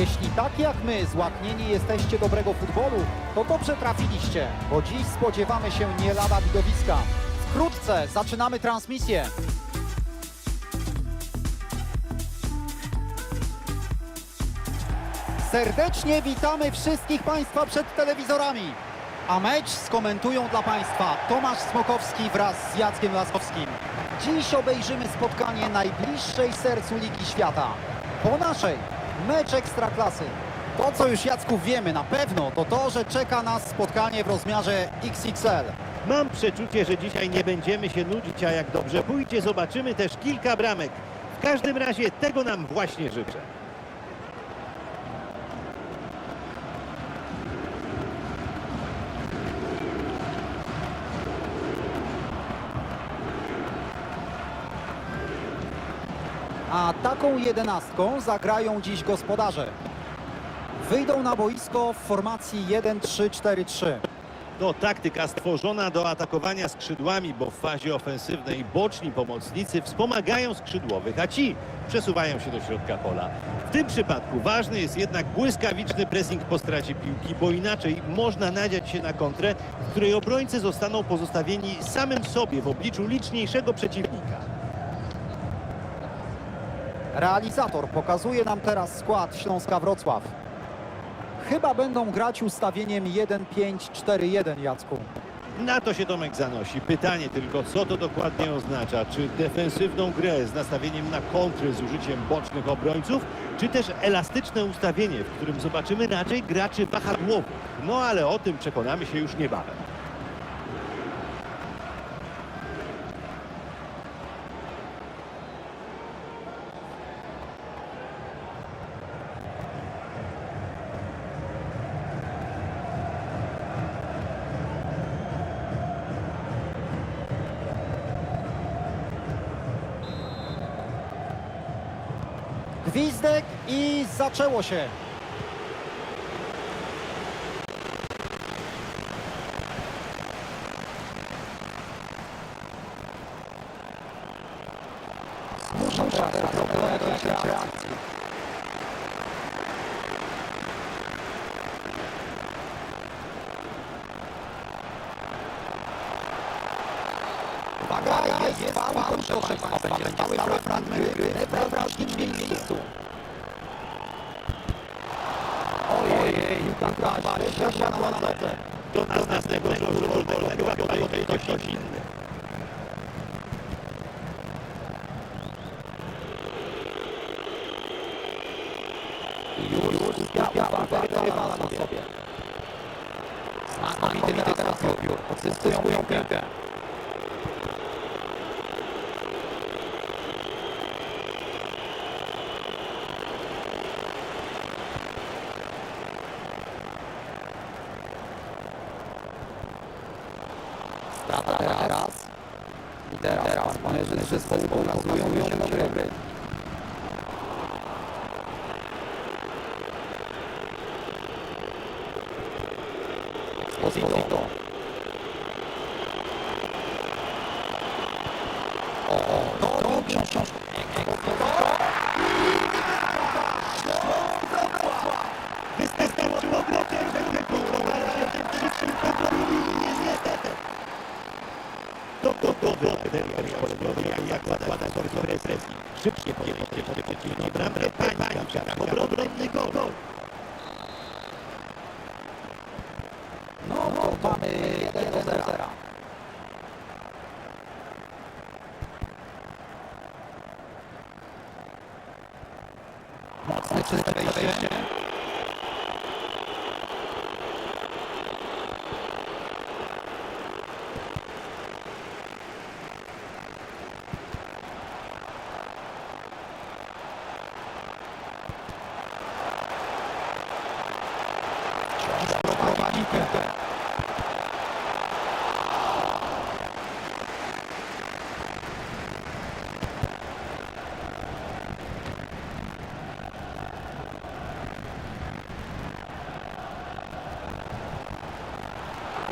Jeśli tak jak my złaknieni jesteście dobrego futbolu, to dobrze trafiliście, bo dziś spodziewamy się nie lada widowiska. Wkrótce zaczynamy transmisję. Serdecznie witamy wszystkich Państwa przed telewizorami. A mecz skomentują dla Państwa Tomasz Smokowski wraz z Jackiem Laskowskim. Dziś obejrzymy spotkanie najbliższej sercu Ligi Świata. Po naszej mecz Ekstraklasy. To, co już Jacków wiemy na pewno, to to, że czeka nas spotkanie w rozmiarze XXL. Mam przeczucie, że dzisiaj nie będziemy się nudzić, a jak dobrze pójdzie, zobaczymy też kilka bramek. W każdym razie tego nam właśnie życzę. A taką jedenastką zagrają dziś gospodarze. Wyjdą na boisko w formacji 1-3-4-3. To taktyka stworzona do atakowania skrzydłami, bo w fazie ofensywnej boczni pomocnicy wspomagają skrzydłowych, a ci przesuwają się do środka pola. W tym przypadku ważny jest jednak błyskawiczny pressing po stracie piłki, bo inaczej można nadziać się na kontrę, w której obrońcy zostaną pozostawieni samym sobie w obliczu liczniejszego przeciwnika. Realizator pokazuje nam teraz skład Śląska Wrocław. Chyba będą grać ustawieniem 1-5-4-1, Jacku. Na to się Tomek zanosi. Pytanie tylko, co to dokładnie oznacza? Czy defensywną grę z nastawieniem na kontry z użyciem bocznych obrońców, czy też elastyczne ustawienie, w którym zobaczymy raczej graczy wahadłowych? No ale o tym przekonamy się już niebawem. Gwizdek i zaczęło się. Uwaga, jest faul, proszę Państwa, będzie stały fragment gry w newralgicznym miejscu. Ojej, piłka właśnie siadła na nodze. Do następnego rzutu wolnego tutaj ktoś inny. Już piłka wygrywa na sobie. Znakomity teraz odbiór, odzyskują piłkę. Strata teraz. I teraz partnerzy zespołu pokazują się do gry. Esposito. O, o, no, no, książka. Wystarczyło Gotowy materiał sportowy, jak zakłada sobie presji. Szybkie podjęcie po przeciwnej bramkę, panika, obronny gol. No, no, mamy 1 do 0. Mocne czyste wejście. Wciąż prowadzi piłkę.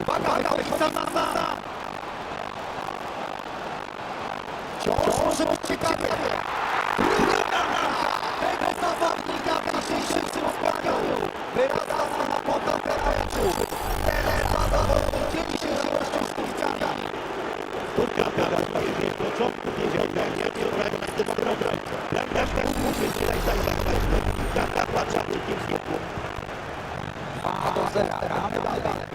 Uwaga, Kałyca na się obrać na tym program. Bramkarz tak musi tutaj zajmować. Bramka płacza drugim znowu. 2 do 0. Gramy dalej.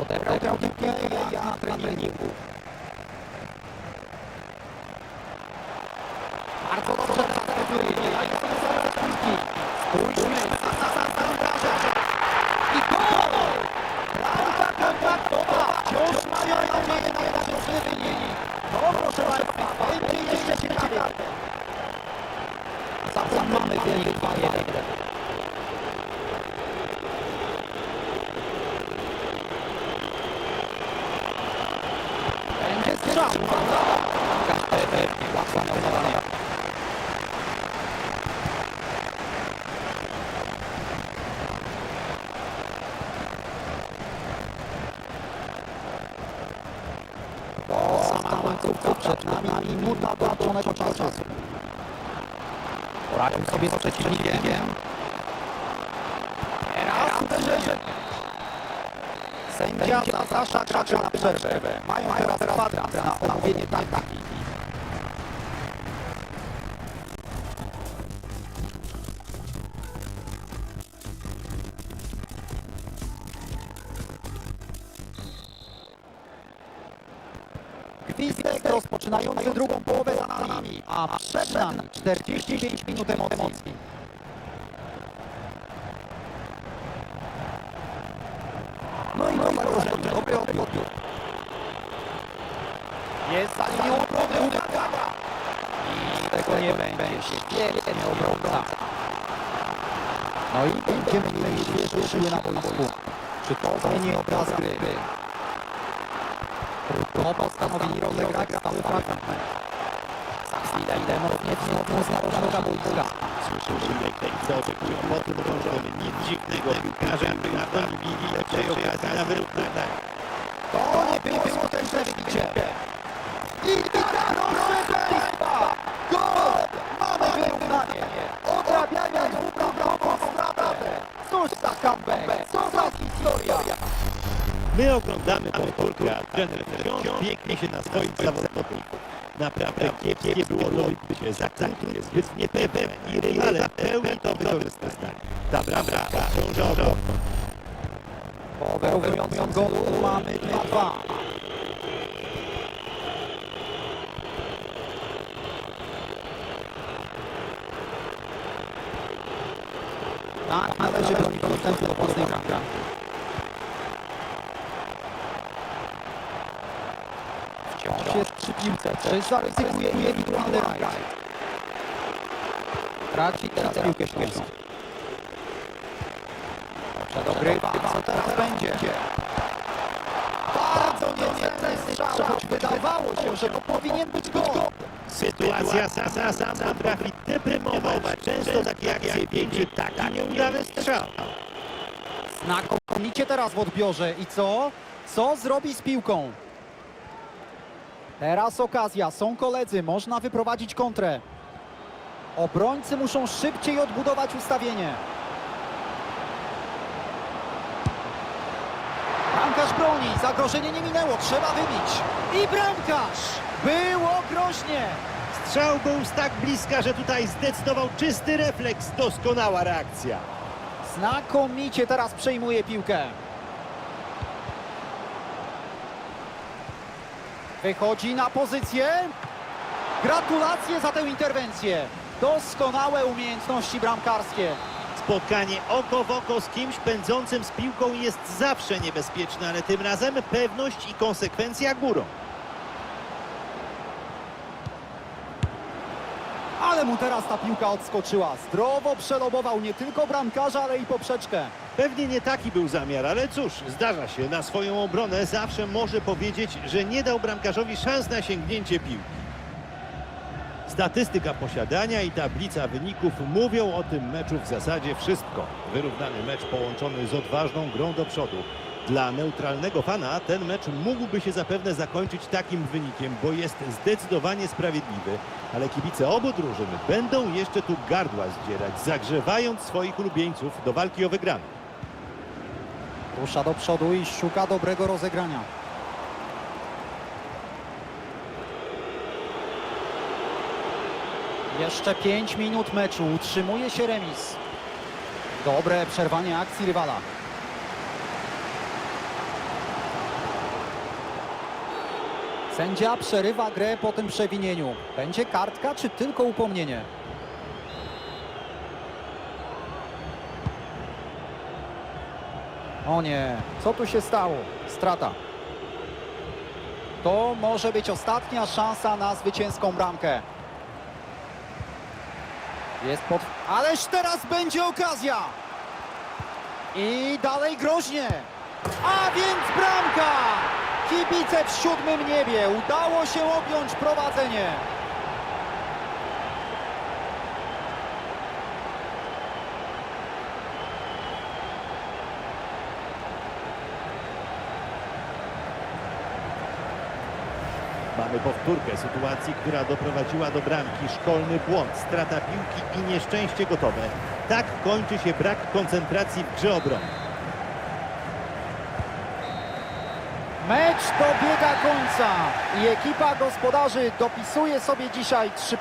Odebrał piłkę jak na treningu. Mereka yang dipakai. Poradził sobie z przeciwnikiem. Teraz uderzenie. Sędzia zaprasza gracza na przerwę. Mają teraz kwadrans na omówienie taktyki. Gwizdek rozpoczynający drugą połowę za nami, a przed nami 45 minut emocji. No i nowa rozpoczęcie, dobry odbiór. Jest za linią obrony, uwaga! I tego nie będzie, świetnie obrona. No i będziemy mieli świeże na boisku. Czy to zmieni obraz gry? To postanowili rozegrać cały fragment. Za chwilę ponownie wznowią z narodowego boiska. Słyszymy technicy oczekują po tym drążony. Nic dziwnego. Piłkarze Anglii mieli lepszej okazji na wyrównanie. To nie było skuteczne. I My oglądamy powtórkę, a trener wciąż pięknie się na swoim zawodników. Naprawdę kiepskie było odbycie za krótkie, zbyt niepewne rywale pełni to wykorzystanie. Ta bramka ciążowa. Po wyrównującym golu mamy 2-2. Tak, należy bronić dostępu do własnej bramki. Jest przy piłce, czy zaryzykuje indywidualny rajd. Traci teraz piłkę śmieszną. Dobrze dogrywa, co teraz będzie? Bardzo niecelny strzał, choć wydawało się, że to powinien być gol. Sytuacja sama sam potrafi deprymować. Często takie akcje wiedzie taki nieudany strzał. Znakomicie teraz w odbiorze. I co? Co zrobi z piłką? Teraz okazja. Są koledzy. Można wyprowadzić kontrę. Obrońcy muszą szybciej odbudować ustawienie. Bramkarz broni. Zagrożenie nie minęło. Trzeba wybić. I bramkarz! Było groźnie. Strzał był z tak bliska, że tutaj zdecydował czysty refleks. Doskonała reakcja. Znakomicie teraz przejmuje piłkę. Wychodzi na pozycję. Gratulacje za tę interwencję. Doskonałe umiejętności bramkarskie. Spotkanie oko w oko z kimś pędzącym z piłką jest zawsze niebezpieczne, ale tym razem pewność i konsekwencja górą. Ale mu teraz ta piłka odskoczyła. Zdrowo przelobował nie tylko bramkarza, ale i poprzeczkę. Pewnie nie taki był zamiar, ale cóż, zdarza się. Na swoją obronę zawsze może powiedzieć, że nie dał bramkarzowi szans na sięgnięcie piłki. Statystyka posiadania i tablica wyników mówią o tym meczu w zasadzie wszystko. Wyrównany mecz połączony z odważną grą do przodu. Dla neutralnego fana ten mecz mógłby się zapewne zakończyć takim wynikiem, bo jest zdecydowanie sprawiedliwy. Ale kibice obu drużyn będą jeszcze tu gardła zdzierać, zagrzewając swoich ulubieńców do walki o wygraną. Rusza do przodu i szuka dobrego rozegrania. Jeszcze 5 minut meczu. Utrzymuje się remis. Dobre przerwanie akcji rywala. Sędzia przerywa grę po tym przewinieniu. Będzie kartka czy tylko upomnienie? O nie, co tu się stało? Strata. To może być ostatnia szansa na zwycięską bramkę. Jest pod... Ależ teraz będzie okazja! I dalej groźnie. A więc bramka! Kibice w siódmym niebie. Udało się objąć prowadzenie. Mamy powtórkę sytuacji, która doprowadziła do bramki. Szkolny błąd, strata piłki i nieszczęście gotowe. Tak kończy się brak koncentracji w grze obronnej. Mecz dobiega końca i ekipa gospodarzy dopisuje sobie dzisiaj trzy